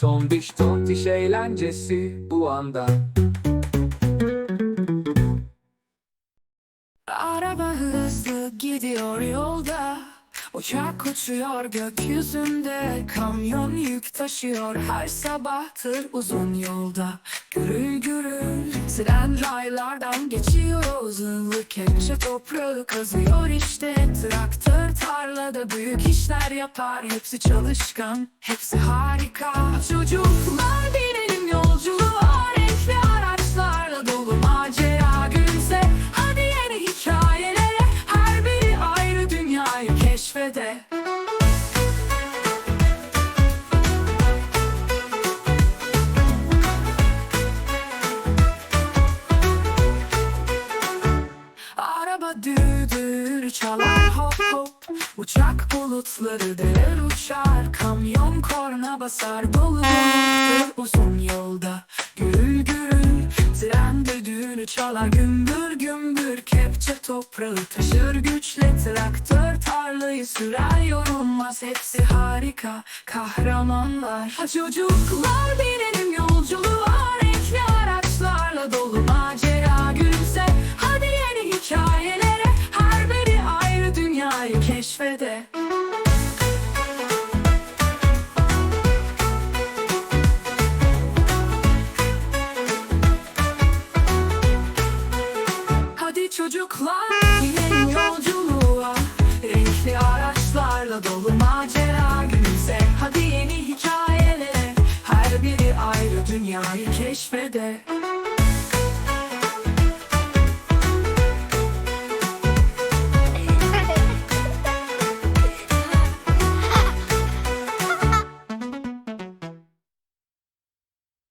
Tombiş tontiş eğlencesi bu anda. Araba hızlı gidiyor yolda. Uçak uçuyor gökyüzünde. Kamyon yük taşıyor her sabah tır uzun yolda. Gürül gürül tren raylardan hızlı Kepçe toprağı kazıyor işte. Traktör tarlada büyük işler yapar. Hepsi çalışkan, hepsi harika. Çocuklar düdür çalar hop hop. Uçak bulutları deler uçar. Kamyon korna basar dolu uzun yolda. Gürül gürül tren düdüğünü çalar. Gümbür gümbür kepçe toprağı taşır güçle. Traktör tarlayı sürer yorulmaz. Hepsi harika kahramanlar. Ha Çocuklar binelim keşfede. Hadi çocuklar inelim yolculuğa. Renkli araçlarla dolu macera gülümse Hadi yeni hikayelere. Her biri ayrı dünyayı keşfede